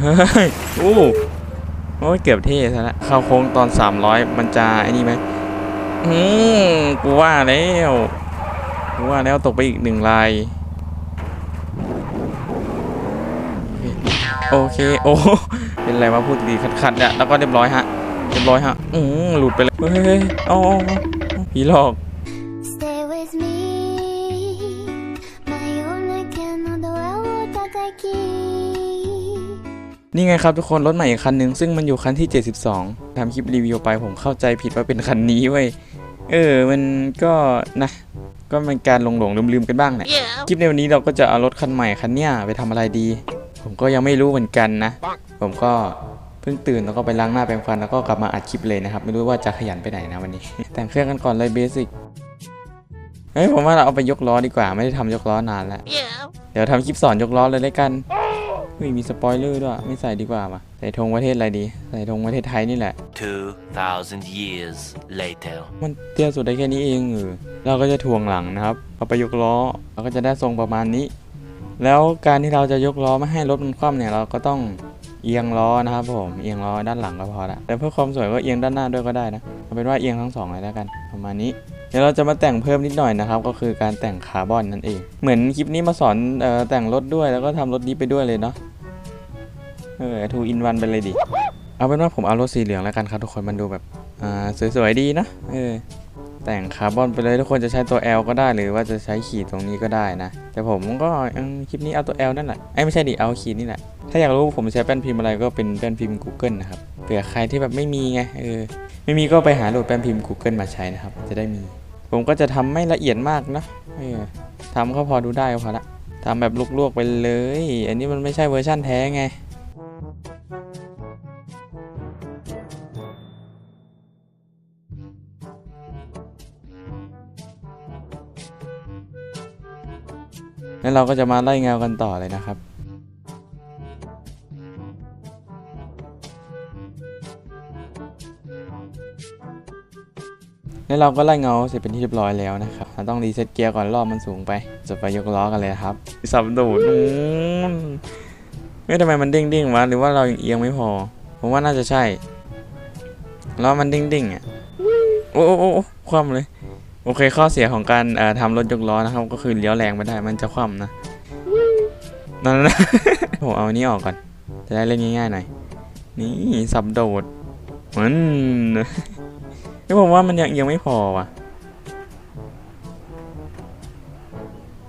เฮ้ยโอ้โอ้ยเกือบเท่ซะละเข้าโค้งตอน 300 มันจะไอ้นี่ไหมอืมกูว่าแล้วกูว่าแล้วตกไปอีกหนึ่งลายโอเค โอ้ เป็นไรวะพูดดีขัดๆเนี่ยแล้วก็เรียบร้อยฮะ เรียบร้อยฮะ อืมหลุดไปเลย เฮ้ยอาเอาเอาผีหลอก นี่ไงครับทุกคนรถใหม่อีกคันหนึ่งซึ่งมันอยู่คันที่ 72ทำคลิปรีวิวไปผมเข้าใจผิดว่าเป็นคันนี้เว้ย เออ มันก็นะ ก็เป็นการหลงหลงลืมลืมๆกันบ้างแหละคลิปในวันนี้เราก็จะเอารถคันใหม่คันเนี้ยไปทำอะไรดี ผมก็ยังไม่รู้เหมือนกันนะ ผมก็เพิ่งตื่นแล้วก็ไปล้างหน้าแปรงฟันแล้วก็กลับมาอัดคลิปเลยนะครับ ไม่รู้ว่าจะขยันไปไหนนะวันนี้ แต่งเครื่องกันก่อนเลยเบสิก เฮ้ยผมว่าเราเอาไปยกล้อดีกว่าไม่ได้ทำยกล้อนานแล้ว เดี๋ยวทำคลิปสอนยกล้อเลยแล้วกันเฮ้ยมีสปอยเลอร์ด้วยไม่ใส่ดีกว่าว่ะใส่ธงประเทศอะไรดี ใส่ธงประเทศไทยนี่แหละ 2,000 years later. มันเตี้ยสุดได้แค่นี้เองเออเราก็จะถ่วงหลังนะครับเอาไปยกล้อเราก็จะได้ทรงประมาณนี้ แล้วการที่เราจะยกล้อไม่ให้รถมันคว่ำเนี่ยเราก็ต้องเอียงล้อนะครับผมเอียงล้อด้านหลังก็พอละแต่เพื่อความสวยก็เอียงด้านหน้าด้วยก็ได้นะเอาเป็นว่าเอียงทั้งสองเลยแล้วกัน ประมาณนี้ เดี๋ยวเราจะมาแต่งเพิ่มนิดหน่อยนะครับ ก็คือการแต่งคาร์บอนนั่นเอง เหมือนคลิปนี้มาสอนเอ่อแต่งรถด้วยแล้วก็ทำรถนี้ไปด้วยเลยเนาะเออทูอินวันไปเลยดิ เอาเป็นว่าผมเอารถสีเหลืองแล้วกันครับทุกคนมันดูแบบอ่าสวยๆดีนะเออแต่งคาร์บอนไปเลยทุกคนจะใช้ตัว L ก็ได้หรือว่าจะใช้ขีดตรงนี้ก็ได้นะ แต่ผมก็คลิปนี้เอาตัว L นั่นแหละไอ้ไม่ใช่ดิเอาขีดนี่แหละถ้าอยากรู้ผมใช้แป้นพิมพ์อะไรก็เป็นแป้นพิมพ์ Google นะครับ เผื่อใครที่แบบไม่มีไงเออไม่มีก็ไปหาโหลดแป้นพิมพ์ Google มาใช้นะครับ จะได้มี ผมก็จะทำไม่ละเอียดมากนะเออทำก็พอดูได้ก็พอละทำแบบลวกๆไปเลย อันนี้มันไม่ใช่เวอร์ชั่นแท้ไงแล้วเราก็จะมาไล่เงากันต่อเลยนะครับ แล้วเราก็ไล่เงาเสร็จเป็นที่เรียบร้อยแล้วนะครับเราต้องรีเซ็ตเกียร์ก่อนรอบมันสูงไป จะไปยกล้อกันเลยครับ สับดูดนู้นเฮ้ยทำไมมันเด้งๆวะหรือว่าเราเอียงไม่พอ ผมว่าน่าจะใช่ล้อมันเด้งๆอะโอ้โอ้โอ้โอ้คว่ำเลย โอเคข้อเสียของการเอ่อทำรถยกล้อนะครับ ก็คือเลี้ยวแรงไม่ได้มันจะคว่ำนะนั่นนะผมเอาอันนี้ออกก่อนจะได้เล่นง่ายๆหน่อยนี่สับโดดมัน ไม่ผมว่ามันยังเอียงไม่พอว่ะ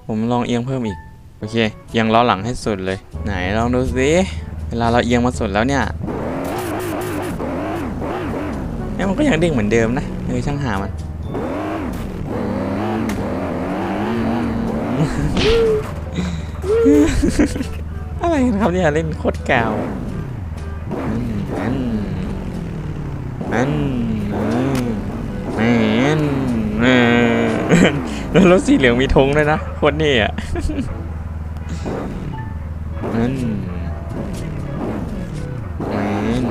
ผมลองเอียงเพิ่มอีก โอเคเอียงล้อหลังให้สุดเลย ไหนลองดูสิเวลาเราเอียงมาสุดแล้วเนี่ยเนี่ยมันก็ยังเด้งเหมือนเดิมนะเออช่างหามันอะไรกันครับเนี่ยเล่นโคตรกาวอันอันอั นแล้วรถสีเหลืองมีธงด้วยนะคตรนี่อะอันอัน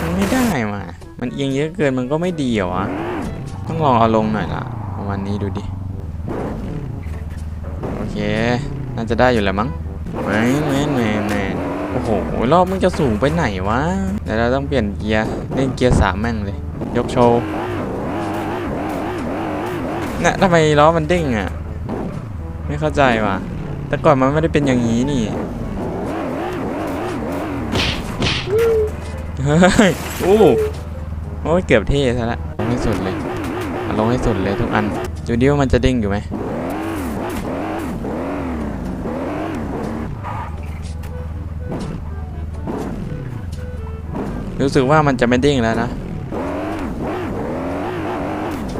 มันไม่ได้ว่ะมันเอียงเยอะเกินมันก็ไม่ดีเหรอวะ ต้องลองเอาลงหน่อยละประมาณนี้ดูดิ โอเค น่าจะได้อยู่แหละมั้งแมนแมนแมนแม อ้โหรอบมึงจะสูงไปไหนวะเดี๋ยวเราต้องเปลี่ยนเกียร์เล่นเกียร์สามแม่งเลย ยกโชว์นะทำไมล้อมันเด้งอะ ไม่เข้าใจว่ะ แต่ก่อนมันไม่ได้เป็นอย่างนี้นี่เฮ้ยโอ้โอ้เกือบเท่ซะละลงให้สุดเลยลงให้สุดเลยทุกอันดูดิว่ามันจะเด้งอยู่ไหม รู้สึกว่ามันจะไม่เด้งแล้วนะ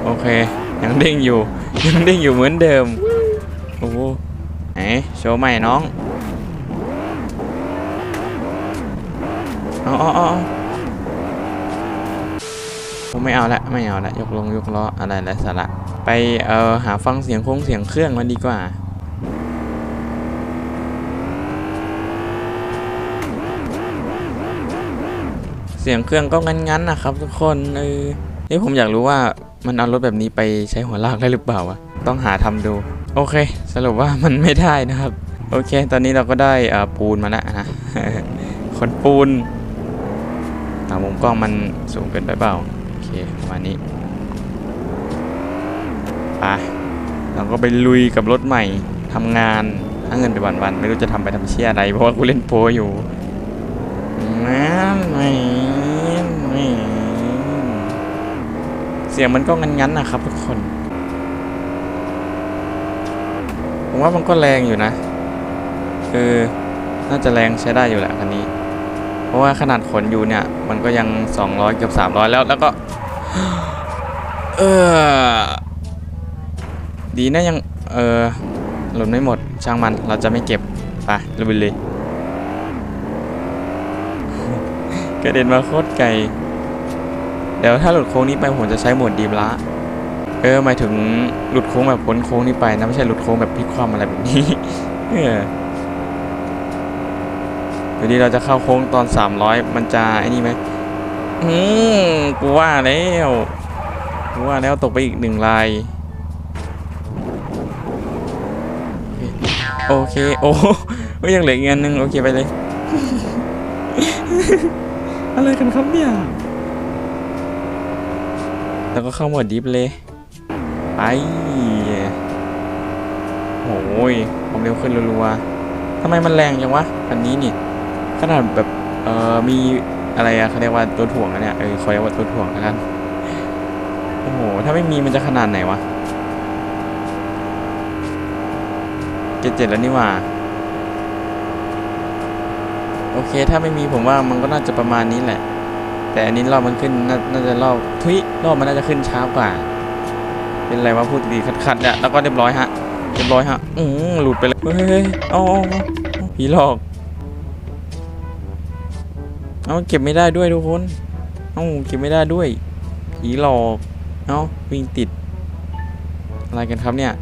โอเค ยังเด้งอยู่ ยังเด้งอยู่เหมือนเดิม โอ้โหไหนโชว์ใหม่น้องเอาเอาเอาเอผมไม่เอาละไม่เอาละยกลงยกล้ออะไรไรสาระไปเอ่อหาฟังเสียงโค้งเสียงเครื่องมันดีกว่า สียงเครื่องก็งั้นๆนะครับ ทุกคนเออนี่ผมอยากรู้ว่ามันเอารถแบบนี้ไปใช้หัวลากได้หรือเปล่าวะต้องหาทำดู โอเค สรุปว่ามันไม่ได้นะครับ โอเค ตอนนี้เราก็ได้อ่าปูนมาแล้วนะขนปูนอามุมกล้องมันสูงเกินไปเปล่าโอเคประมาณนี้ไปเราก็ไปลุยกับรถใหม่ทำงานหาเงินไปวันๆไม่รู้จะทำไปทำเชี่ยอะไร เพราะว่ากูเล่นโปอยู่ เสียงมันก็งั้นๆนะครับทุกคน ผมว่ามันก็แรงอยู่นะ คือน่าจะแรงใช้ได้อยู่แหละคันนี้ เพราะว่าขนาดขนอยู่เนี่ย มันก็ยัง 200 เกือบ 300 แล้วแล้วก็ เออดีนะยัง เออหล่นไม่หมดช่างมันเราจะไม่เก็บ ไปลุยเลย กระเด็นมาโคตรไกล เดี๋ยวถ้าหลุดโค้งนี้ไปผมจะใช้หมดดีมละเออหมายถึงหลุดโค้งแบบพ้นโค้งนี้ไปนะไม่ใช่หลุดโค้งแบบพลิกคว่ำอะไรแบบนี้เออเดี๋ยวนี้เราจะเข้าโค้งตอน 300 มันจะไอ้นี่ไหมอืมกูว่าแล้วกูว่าแล้วตกไปอีกหนึ่งลายโอเค โอ้ยังเหลืออีกอันนึง โอเค ไปเลย อะไรกันครับเนี่ย แล้วก็เข้าหมดดิฟเลยไปโอ้ยความเร็วขึ้นรัวๆทำไมมันแรงจังวะอันนี้นี่ ขนาดแบบเอ่อมีอะไรอะเขาเรียกว่าตัวถ่วงอะเนี่ยเออคอยกว่าตัวถ่วงแล้วกันโอ้โหถ้าไม่มีมันจะขนาดไหนวะเจ็ดเจ็ดแล้วนี่ว่า โอเค ถ้าไม่มีผมว่ามันก็น่าจะประมาณนี้แหละ แต่อันนี้รอบมันขึ้นนน่าจะรอบทุยรอบมันน่าจะขึ้นช้ากว่า เป็นไรวะพูดดีขัดๆเนี่ยแล้วก็เรียบร้อยฮะเรียบร้อยฮะอืมหลุดไปเลยเฮ้ยอาเอาเอาเอาผีหลอกเอาเก็บไม่ได้ด้วยทุกคนเอาเก็บไม่ได้ด้วยผีหลอกเอาวิ่งติด อะไรกันครับเนี่ย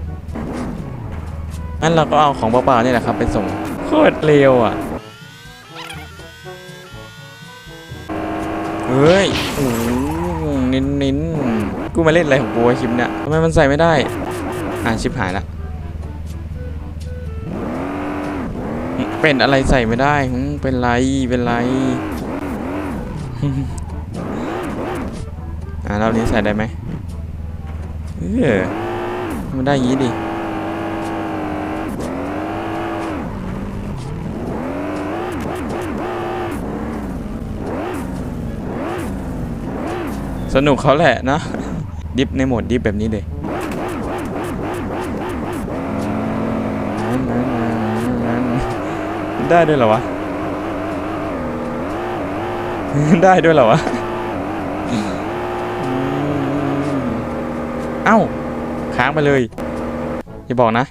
งั้นเราก็เอาของเปล่าๆนี่แหละครับ ไปส่งโคตรเร็วอะ ฮ้ยโอ้โหเน้นเน้นกูมาเล่นอะไรของกูวะคลิปเนี่ยทำไมมันใส่ไม่ได้ อ่าชิบหายละ เป็นอะไรใส่ไม่ได้หึเป็นไร เป็นไร อ่ารอบนี้ใส่ได้ไหมเออมันได้ยี้ดิ สนุกเขาแหละนะ ดิฟในโหมดดิฟแบบนี้เลยได้ด้วยเหรอวะ ได้ด้วยเหรอวะ เอ้า ค้างไปเลย อย่าบอกนะ